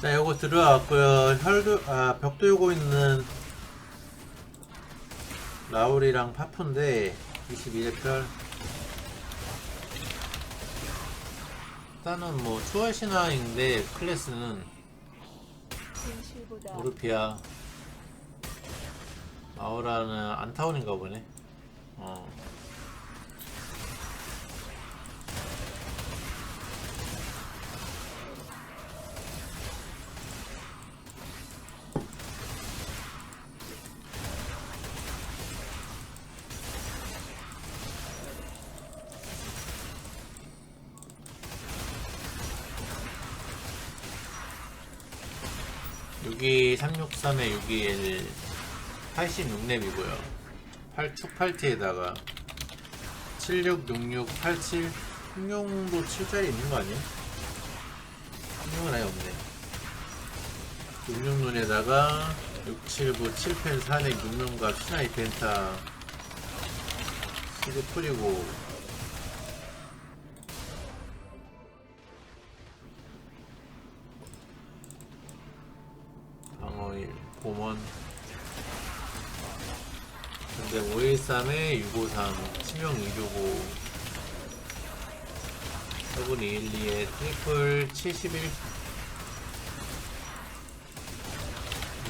자, 요거 들어왔고요. 혈도, 아, 벽도 요고 있는 라울이랑 파프인데, 22대별. 일단은 뭐, 초월 신화인데, 클래스는 오르피아. 아우라는 안타운인가 보네. 어. 여기 363에 621 86렙이고요. 8축 8티에다가 766687 흥룡도 7짜리 있는 거 아니야? 흥룡은 아예 없네. 66눈에다가 679 7펜 4넥 6명과 신화 이펜타 시드 풀이고 봄원. 근데 513에 653 치명 265 서분 212에 트리플 71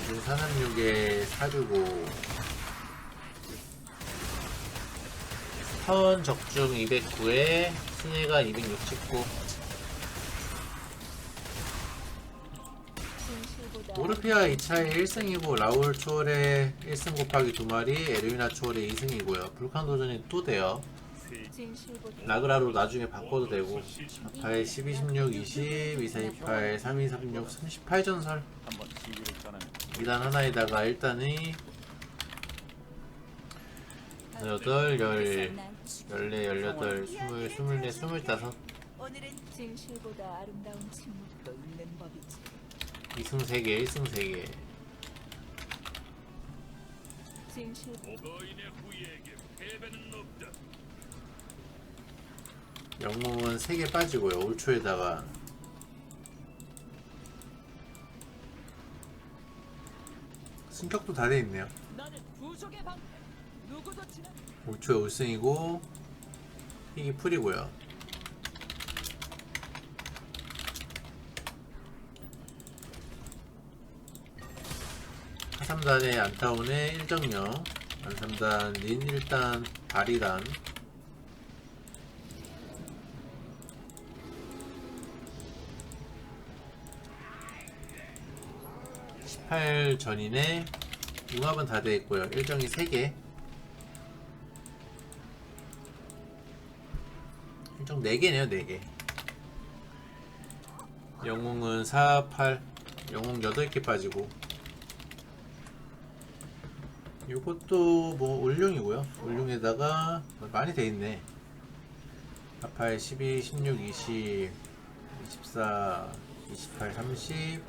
이중 436에 465턴 적중 209에 순위가 269 오르피아 2차에 1승이고 라울 초월에 1승 곱하기 2마리 에르위나 초월에 2승이고요. 불칸 도전이 또 돼요. 라그라로 나중에 바꿔도 되고. 8, 12, 16, 20, 2428, 3236, 38전설 한번 시기를 떠나는 2단 하나에다가 일단이 8, 10, 14, 18, 20, 24, 25 2승 3개, 1승 3개 진실 너희의 후예에게 패배는 없다. 영웅은 3개 빠지고요 올 초에다가. 승격도 다 돼 있네요. 지나 올초에 올승이고 희귀 풀이고요 하삼단의 안타운의 1정령 안삼단 린 1단 바리단 (18 전인에) 융합은 다 되어 있고요. 일정이 3개. 일정 4개네요 4개. 영웅은 4, 8 영웅 8개 빠지고 요것도 뭐 올룡이고요. 올룡에다가 많이 돼 있네. 8, 12, 16, 20 24, 28, 30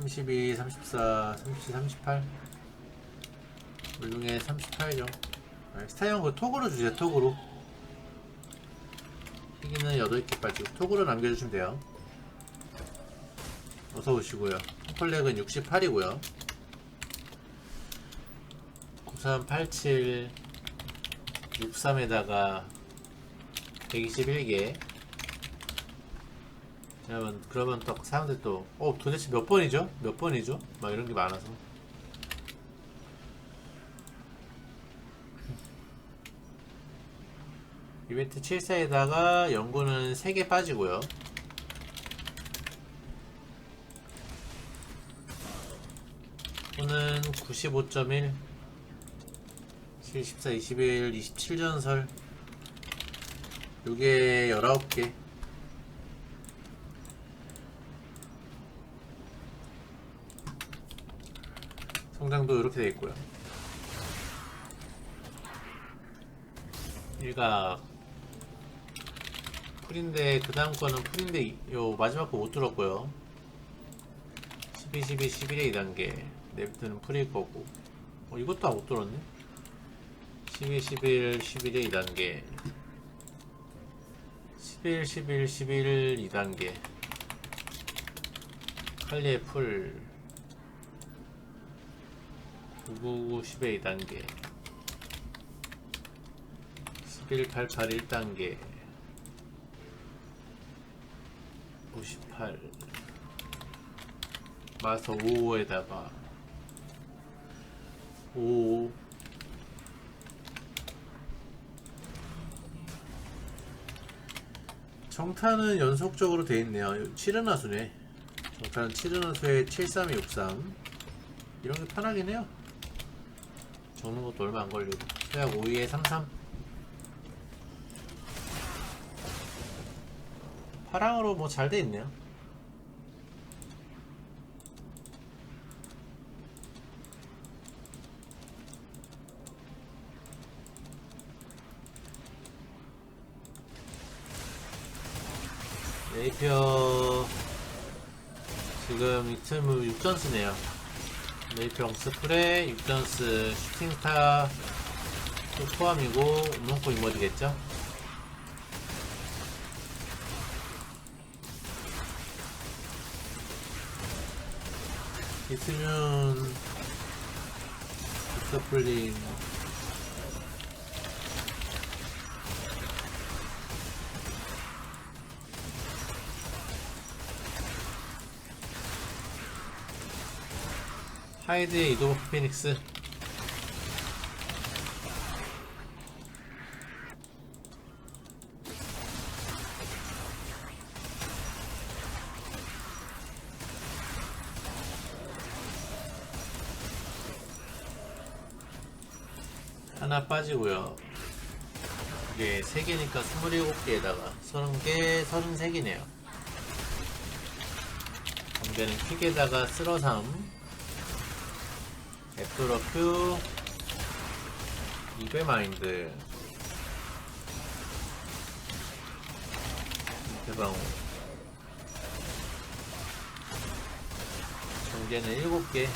32, 34, 37, 38 올룡에 38죠 스타형 그 톡으로 주세요 톡으로. 희기는 8개 빠지고 톡으로 남겨주시면 돼요. 어서 오시고요. 콜렉은 68이고요 9387 63에다가 121개 그러면 그러면 또 사람들 또어 도대체 몇 번이죠? 몇 번이죠? 막 이런 게 많아서 이벤트 74에다가 연구는 3개 빠지고요 오는 95.1 74, 21, 27전설. 요게 19개. 성장도 이렇게 돼 있고요. 일각 풀인데 그 다음 거는 풀인데 이- 요 마지막 거 못 들었고요. 12, 12, 11에 2단계. 랩트는 풀일 거고. 어 이것도 못 들었네 12, 11, 11에 2단계. 11, 11, 11, 2단계. 칼리의 풀. 999 10의 2단계. 1188 1단계. 58 마서 55에다가 55 정탄은 연속적으로 돼 있네요. 7은하수네. 정탄은 7은하수에 7363 이런 게 편하긴 해요. 적는 것도 얼마 안 걸리고. 세약 5위에 33 파랑으로 뭐 잘 돼 있네요. 네이피어. 지금 이틈 6전스네요. 네이피어 옹스프레 6전스 슈팅스타 또 포함이고 운동코 인머드겠죠? 있으면 디스플린 하이드의 이도 피닉스. 하나 빠지고요. 이게 3개니까 27개에다가 30개 33개네요. 경계는 퀵에다가 쓸어삼 앱도러큐 2배 마인드. 대방어. 전개는 7개.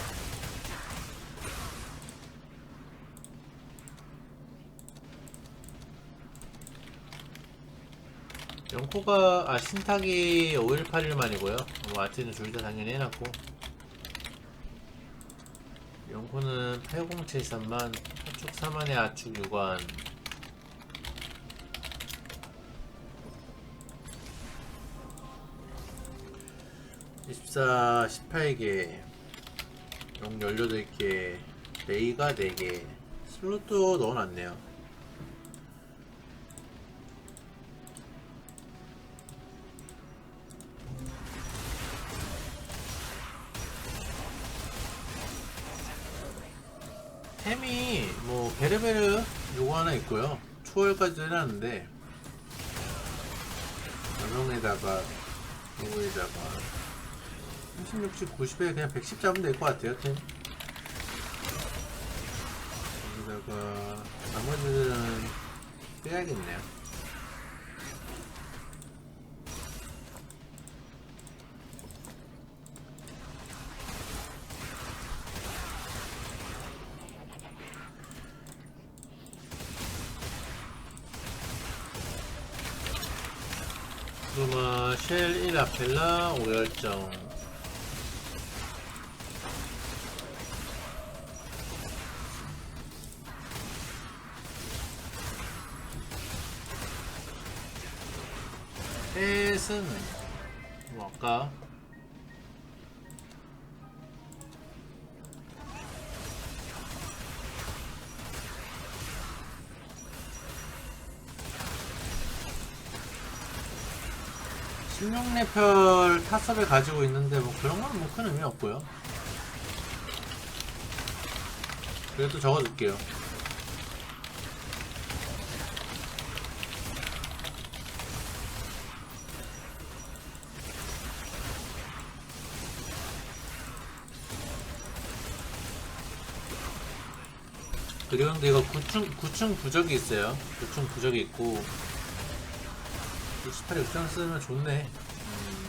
연코가 아 신탁이 5181만이고요. 뭐 아트는 둘 다 당연히 해놨고 연코는 8073만 하축 4만에 아축 6관. 24, 18개 용 18개 레이가 4개. 슬롯도 넣어놨네요 하나 있고요. 초월까지 해놨는데 연령에다가 요거에다가 30, 60, 90에 그냥 110 잡으면 될 것 같아요 템. 여기다가 나머지는 빼야겠네요 루마 쉘 1 아펠라 오열정. 셋은 뭐 아까 신용래별 타섭을 가지고 있는데 뭐 그런 건 뭐 큰 의미 없고요. 그래도 적어둘게요. 그리고 이거 9층, 9층 부적이 있어요. 9층 부적이 있고 68에 6장 쓰면 좋네. 음.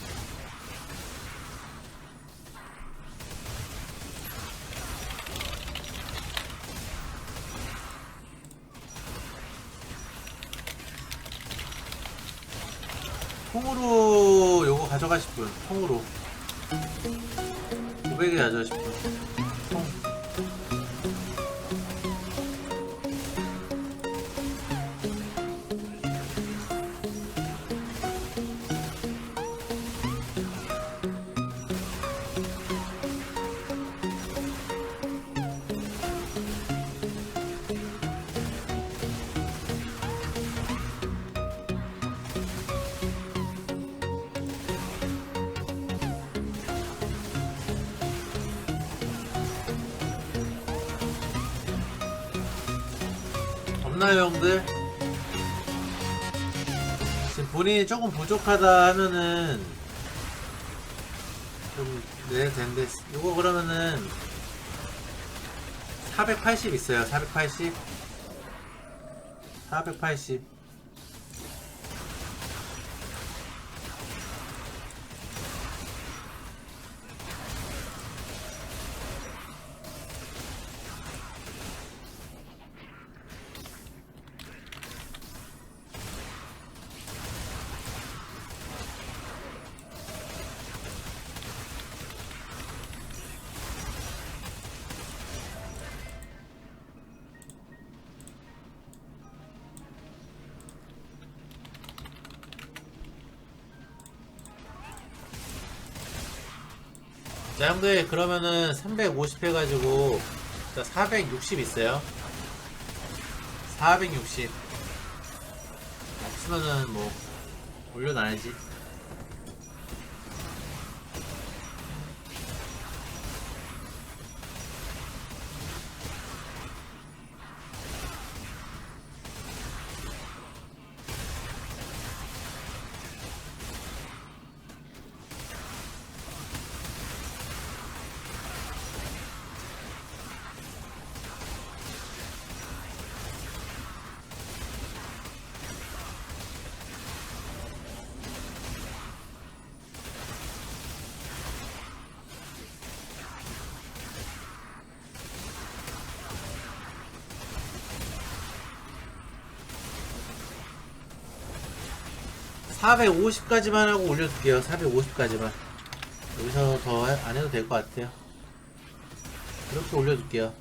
통으로 요거 가져가실 분, 통으로. 500이 하죠 싶어 없나요 형들? 지금 본인이 조금 부족하다 하면은 좀 내야 되는데 이거 그러면은 480 있어요 480 480 자 형들 그러면은 350 해가지고 460 있어요? 460 없으면은 뭐 올려놔야지 (450까지만) 하고 올려둘게요. (450까지만) 여기서 더 안 해도 될 것 같아요. 이렇게 올려둘게요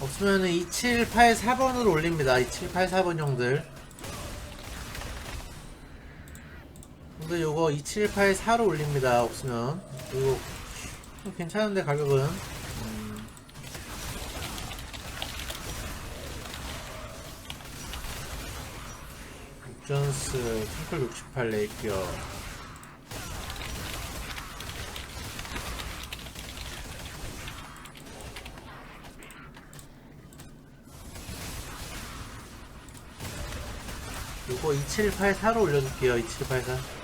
없어 없으면은 2784번으로 올립니다. 2784번 형들. 근데 요거 2784로 올립니다. 없으면. 이거 좀 괜찮은데 가격은. 음. 존스 핑클 68 레이피어 요거 2784로 올려줄게요. 2784